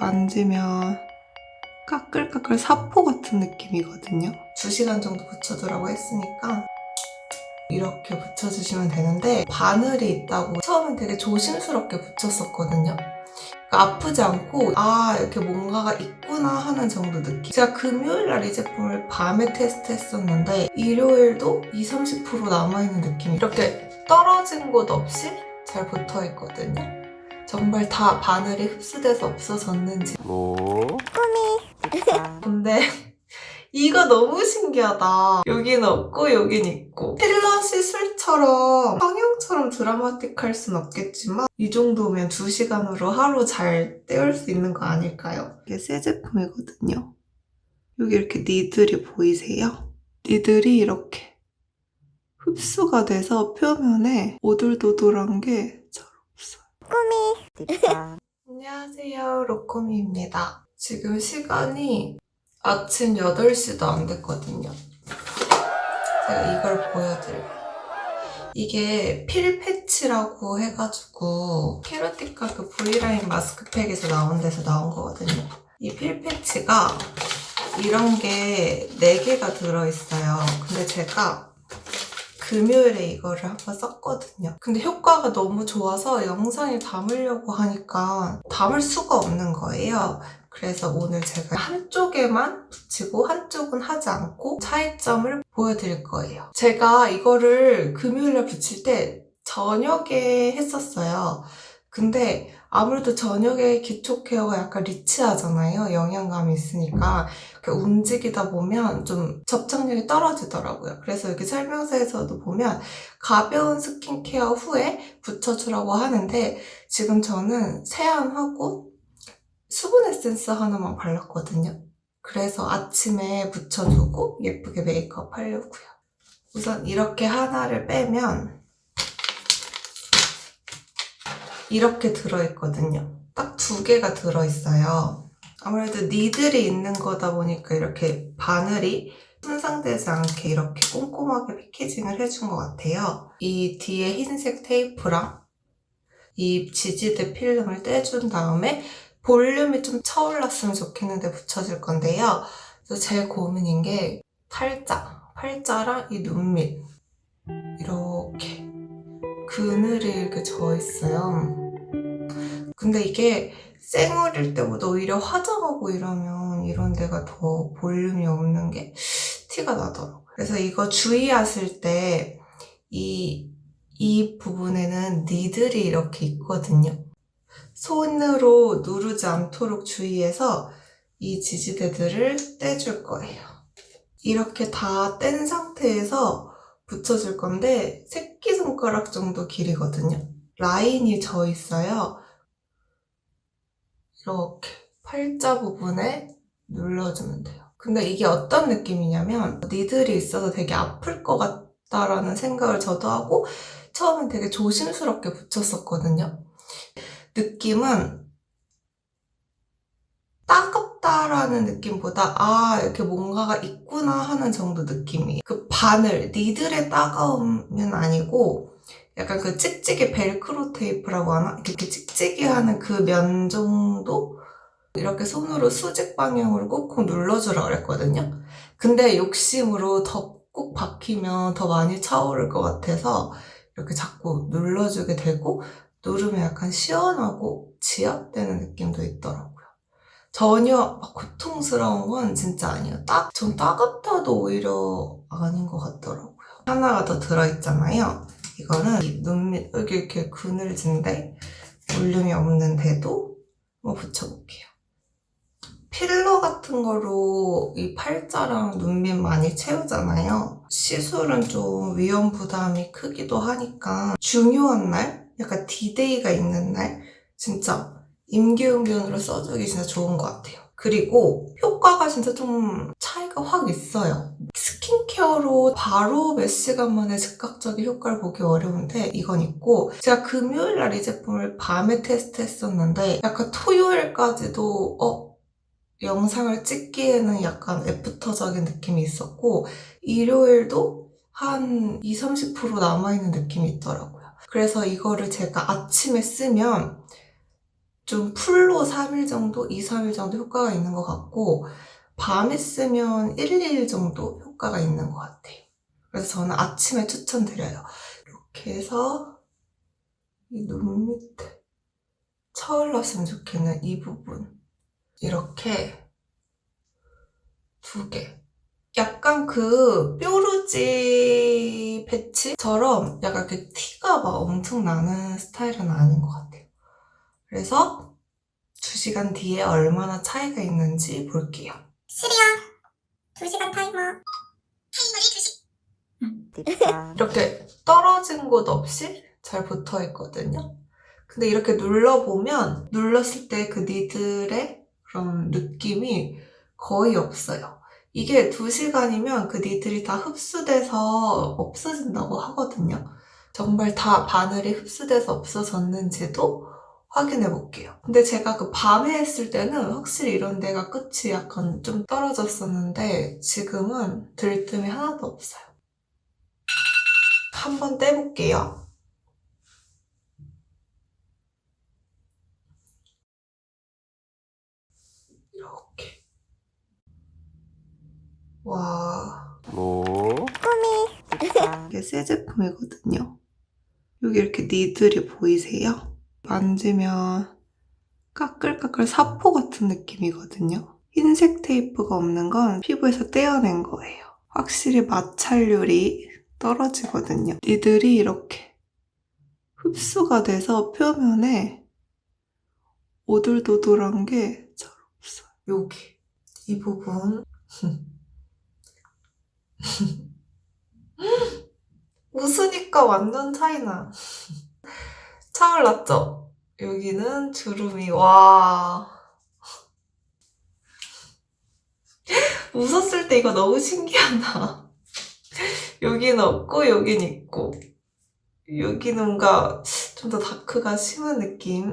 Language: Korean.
만지면 까끌까끌 사포 같은 느낌이거든요. 2시간 정도 붙여두라고 했으니까 이렇게 붙여주시면 되는데 바늘이 있다고 처음엔 되게 조심스럽게 붙였었거든요. 그러니까 아프지 않고 아 이렇게 뭔가가 있구나 하는 정도 느낌. 제가 금요일날 이 제품을 밤에 테스트 했었는데 일요일도 20, 30% 남아있는 느낌. 이렇게 떨어진 곳 없이 잘 붙어있거든요. 정말 다 바늘이 흡수돼서 없어졌는지. 뭐? 근데 이거 너무 신기하다. 여긴 없고 여긴 있고. 필러 시술처럼 성형처럼 드라마틱할 순 없겠지만 이 정도면 2시간으로 하루 잘 때울 수 있는 거 아닐까요? 이게 새 제품이거든요. 여기 이렇게 니들이 보이세요? 니들이 이렇게 흡수가 돼서 표면에 오돌도돌한 게 잘 없어요. 안녕하세요. 로코미입니다. 지금 시간이 아침 8시도 안 됐거든요. 제가 이걸 보여드릴게요. 이게 필 패치라고 해가지고 케라티카 그 V라인 마스크팩에서 나온 데서 나온 거거든요. 이 필 패치가 이런 게 4개가 들어있어요. 근데 제가 금요일에 이거를 한번 썼거든요. 근데 효과가 너무 좋아서 영상에 담으려고 하니까 담을 수가 없는 거예요. 그래서 오늘 제가 한쪽에만 붙이고 한쪽은 하지 않고 차이점을 보여드릴 거예요. 제가 이거를 금요일에 붙일 때 저녁에 했었어요. 근데 아무래도 저녁에 기초 케어가 약간 리치하잖아요. 영양감이 있으니까. 움직이다 보면 좀 접착력이 떨어지더라고요. 그래서 이렇게 설명서에서도 보면 가벼운 스킨케어 후에 붙여주라고 하는데 지금 저는 세안하고 수분 에센스 하나만 발랐거든요. 그래서 아침에 묻혀두고 예쁘게 메이크업 하려고요. 우선 이렇게 하나를 빼면 이렇게 들어있거든요. 딱 두 개가 들어있어요. 아무래도 니들이 있는 거다 보니까 이렇게 바늘이 손상되지 않게 이렇게 꼼꼼하게 패키징을 해준 것 같아요. 이 뒤에 흰색 테이프랑 이 지지대 필름을 떼준 다음에 볼륨이 좀 차올랐으면 좋겠는데 붙여줄 건데요. 그래서 제일 고민인 게 팔자, 팔자랑 이 눈밑 이렇게 그늘이 이렇게 져 있어요. 근데 이게 생얼일 때보다 오히려 화장하고 이러면 이런 데가 더 볼륨이 없는 게 티가 나더라고요. 그래서 이거 주의하실 때 이, 이 부분에는 니들이 이렇게 있거든요. 손으로 누르지 않도록 주의해서 이 지지대들을 떼줄 거예요. 이렇게 다 뗀 상태에서 붙여줄 건데 새끼손가락 정도 길이거든요. 라인이 져 있어요. 이렇게 팔자 부분에 눌러주면 돼요. 근데 이게 어떤 느낌이냐면 니들이 있어서 되게 아플 것 같다라는 생각을 저도 하고 처음엔 되게 조심스럽게 붙였었거든요. 느낌은 따갑 다라는 느낌보다 아 이렇게 뭔가가 있구나 하는 정도 느낌이에요. 그 바늘 니들의 따가움은 아니고 약간 그 찍찍이 벨크로 테이프라고 하나 이렇게 찍찍이 하는 그 면 정도 이렇게 손으로 수직 방향으로 꾹꾹 눌러주라 그랬거든요. 근데 욕심으로 더 꾹 박히면 더 많이 차오를 것 같아서 이렇게 자꾸 눌러주게 되고 누르면 약간 시원하고 지압되는 느낌도 있더라고요. 전혀 막 고통스러운 건 진짜 아니에요. 딱, 전 따갑다도 오히려 아닌 것 같더라고요. 하나가 더 들어있잖아요. 이거는 이 눈밑, 여기 이렇게 그늘진데 볼륨이 없는데도 한번 붙여볼게요. 필러 같은 거로 이 팔자랑 눈밑 많이 채우잖아요. 시술은 좀 위험 부담이 크기도 하니까 중요한 날, 약간 디데이가 있는 날, 진짜 임기응변으로 써주기 진짜 좋은 것 같아요. 그리고 효과가 진짜 좀 차이가 확 있어요. 스킨케어로 바로 몇 시간 만에 즉각적인 효과를 보기 어려운데 이건 있고 제가 금요일 날 이 제품을 밤에 테스트했었는데 약간 토요일까지도 어 영상을 찍기에는 약간 애프터적인 느낌이 있었고 일요일도 한 20, 30% 남아있는 느낌이 있더라고요. 그래서 이거를 제가 아침에 쓰면 좀 풀로 3일 정도, 2, 3일 정도 효과가 있는 것 같고, 밤에 쓰면 1, 2일 정도 효과가 있는 것 같아요. 그래서 저는 아침에 추천드려요. 이렇게 해서 이 눈 밑에 차올랐으면 좋겠는 이 부분. 이렇게 두 개. 약간 그 뾰루지 패치처럼 약간 그 티가 막 엄청 나는 스타일은 아닌 것 같아요. 그래서 2시간 뒤에 얼마나 차이가 있는지 볼게요. 시리야 2시간 타이머 타이머리 2시 이렇게 떨어진 곳 없이 잘 붙어 있거든요. 근데 이렇게 눌러보면 눌렀을 때 그 니들의 그런 느낌이 거의 없어요. 이게 2시간이면 그 니들이 다 흡수돼서 없어진다고 하거든요. 정말 다 바늘이 흡수돼서 없어졌는지도 확인해 볼게요. 근데 제가 그 밤에 했을 때는 확실히 이런 데가 끝이 약간 좀 떨어졌었는데 지금은 들뜸이 하나도 없어요. 한번 떼볼게요. 이렇게. 와. 뭐? 이게 새 제품이거든요. 여기 이렇게 니들이 보이세요? 만지면 까끌까끌 사포 같은 느낌이거든요. 흰색 테이프가 없는 건 피부에서 떼어낸 거예요. 확실히 마찰률이 떨어지거든요. 니들이 이렇게 흡수가 돼서 표면에 오돌도돌한 게 잘 없어요. 여기 이 부분 웃으니까 완전 차이나. 차올랐죠? 여기는 주름이, 와. 웃었을 때 이거 너무 신기하다. 여기는 없고, 여긴 있고. 여기는 뭔가 좀 더 다크가 심한 느낌.